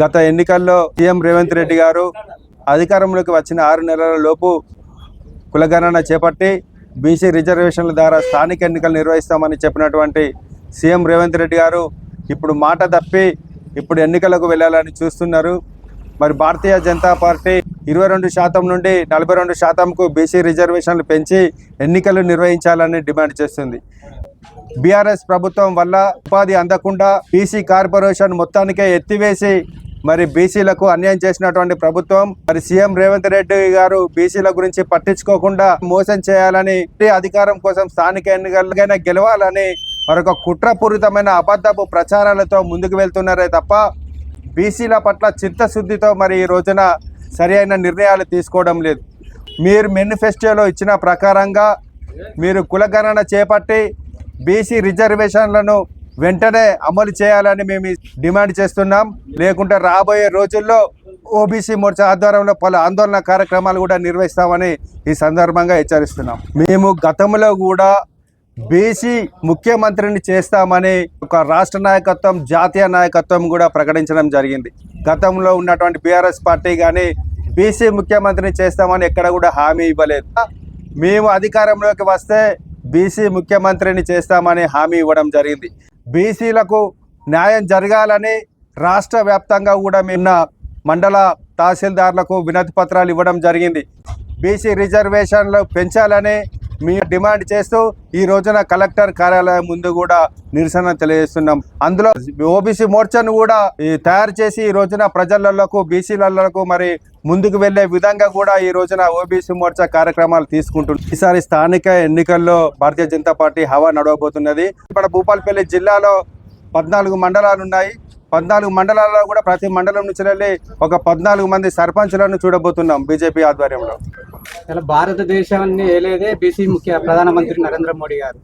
గత ఎన్నికల్లో సీఎం రేవంత్ రెడ్డి గారు అధికారంలోకి వచ్చిన ఆరు నెలల లోపు కులగణన చేపట్టి బీసీ రిజర్వేషన్ల ద్వారా స్థానిక ఎన్నికలు నిర్వహిస్తామని చెప్పినటువంటి సీఎం రేవంత్ రెడ్డి గారు ఇప్పుడు మాట తప్పి ఇప్పుడు ఎన్నికలకు వెళ్ళాలని చూస్తున్నారు. మరి భారతీయ జనతా పార్టీ ఇరవై రెండు శాతం నుండి నలభై రెండు శాతంకు బీసీ రిజర్వేషన్లు పెంచి ఎన్నికలు నిర్వహించాలని డిమాండ్ చేస్తుంది. బీఆర్ఎస్ ప్రభుత్వం వల్ల ఉపాధి అందకుండా బీసీ కార్పొరేషన్ మొత్తానికే ఎత్తివేసి మరి బీసీలకు అన్యాయం చేసినటువంటి ప్రభుత్వం మరి సీఎం రేవంత్ రెడ్డి గారు బీసీల గురించి పట్టించుకోకుండా మోసం చేయాలని అధికారం కోసం స్థానిక ఎన్నికలకైనా గెలవాలని మరొక కుట్రపూరితమైన అబద్ధపు ప్రచారాలతో ముందుకు వెళ్తున్నారే తప్ప బీసీల పట్ల చిత్తశుద్ధితో మరి ఈ రోజున సరి అయిన నిర్ణయాలు తీసుకోవడం లేదు. మీరు మేనిఫెస్టోలో ఇచ్చిన ప్రకారంగా మీరు కులగణన చేపట్టి బీసీ రిజర్వేషన్లను వెంటనే అమలు చేయాలని మేము డిమాండ్ చేస్తున్నాం. లేకుంటే రాబోయే రోజుల్లో ఓబీసీ మోర్చా ఆధ్వర్యంలో పలు ఆందోళన కార్యక్రమాలు కూడా నిర్వహిస్తామని ఈ సందర్భంగా హెచ్చరిస్తున్నాం. మేము గతంలో కూడా బీసీ ముఖ్యమంత్రిని చేస్తామని ఒక రాష్ట్ర నాయకత్వం జాతీయ నాయకత్వం కూడా ప్రకటించడం జరిగింది. గతంలో ఉన్నటువంటి బీఆర్ఎస్ పార్టీ కానీ బీసీ ముఖ్యమంత్రిని చేస్తామని ఎక్కడ కూడా హామీ ఇవ్వలేదు. మేము అధికారంలోకి వస్తే బీసీ ముఖ్యమంత్రిని చేస్తామని హామీ ఇవ్వడం జరిగింది. బీసీలకు న్యాయం జరగాలని రాష్ట్ర వ్యాప్తంగా కూడా నిన్న మండల తహసీల్దార్లకు వినతి పత్రాలు ఇవ్వడం జరిగింది. బీసీ రిజర్వేషన్లు పెంచాలని మేము డిమాండ్ చేస్తూ ఈ రోజున కలెక్టర్ కార్యాలయం ముందు కూడా నిరసన తెలియజేస్తున్నాం. అందులో ఓబీసీ మోర్చాను కూడా తయారు చేసి ఈ రోజున ప్రజలకు బీసీలకు మరి ముందుకు వెళ్ళే విధంగా కూడా ఈ రోజున ఓబీసీ మోర్చా కార్యక్రమాలు తీసుకుంటుంది ఈసారి స్థానిక ఎన్నికల్లో భారతీయ జనతా పార్టీ హవా నడవబోతున్నది. ఇక్కడ భూపాలపల్లి జిల్లాలో పద్నాలుగు మండలాలు ఉన్నాయి. పద్నాలుగు మండలాల్లో కూడా ప్రతి మండలం నుంచి వెళ్ళి ఒక పద్నాలుగు మంది సర్పంచులను చూడబోతున్నాం బీజేపీ ఆధ్వర్యంలో. ఇలా భారతదేశాన్ని ఏలేదే బీసీ ముఖ్య ప్రధానమంత్రి నరేంద్ర మోడీ గారు.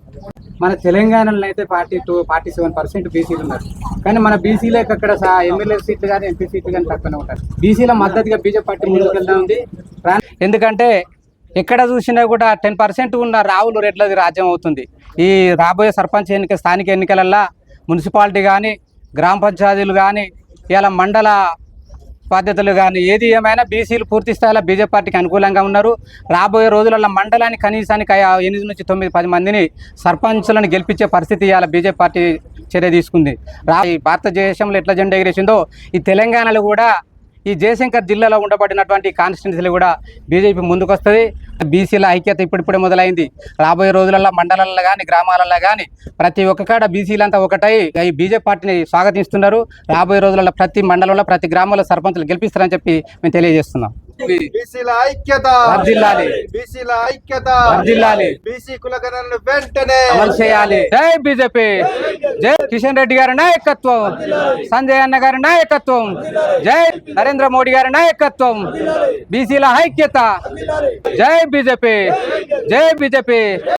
మన తెలంగాణలో అయితే forty two forty seven percent బీసీలు ఉన్నారు. కానీ మన బీసీలకు అక్కడ ఎమ్మెల్యే సీట్లు కానీ ఎంపీ సీట్లు కానీ తక్కువనే ఉంటారు. బీసీల మద్దతుగా బీజేపీ పార్టీ ముందుకెళ్తా ఉంది. రా- ఎందుకంటే ఎక్కడ చూసినా కూడా టెన్ పర్సెంట్ ఉన్న రావులు రెడ్లది రాజ్యం అవుతుంది. ఈ రాబోయే సర్పంచ్ ఎన్నిక స్థానిక ఎన్నికలల్లో మున్సిపాలిటీ కానీ గ్రామ పంచాయతీలు కానీ ఇలా మండల బాధ్యతలు కానీ ఏది ఏమైనా బీసీలు పూర్తి స్థాయిలో బీజేపీ పార్టీకి అనుకూలంగా ఉన్నారు. రాబోయే రోజులలో మండలాన్ని కనీసానికి ఆ ఎనిమిది నుంచి తొమ్మిది పది మందిని సర్పంచులను గెలిపించే పరిస్థితి ఇవాళ బీజేపీ పార్టీ చర్య తీసుకుంది. రా భారతదేశంలో ఎట్లా జెండా ఎగిరేసిందో ఈ తెలంగాణలో కూడా ఈ జయశంకర్ జిల్లాలో ఉండబడినటువంటి కాన్స్టిట్యున్సీలు కూడా బీజేపీ ముందుకు వస్తుంది బీసీల ఐక్యత ఇప్పుడిప్పుడే మొదలైంది. రాబోయే రోజులలో మండలాల్లో కానీ గ్రామాలలో కానీ ప్రతి ఒక్క కాడ బీసీలంతా ఒకటై ఈ బీజేపీ పార్టీని స్వాగతిస్తున్నారు. రాబోయే రోజులలో ప్రతి మండలంలో ప్రతి గ్రామంలో సర్పంచులు గెలిపిస్తారని చెప్పి మేము తెలియజేస్తున్నాం. బీసీల ఐక్యత. వర్ధిల్లాలి. బీసీల ఐక్యత. వర్ధిల్లాలి. బీసీ కులగణనను వెంటనే అమలు చేయాలి. జై బీజేపీ. జై కిషన్ రెడ్డి గారి నాయకత్వం. సంజయ్ అన్న గారి నాయకత్వం. జై నరేంద్ర మోడీ గారి నాయకత్వం. బీసీల ఐక్యత. జై బీజేపీ. జై బీజేపీ.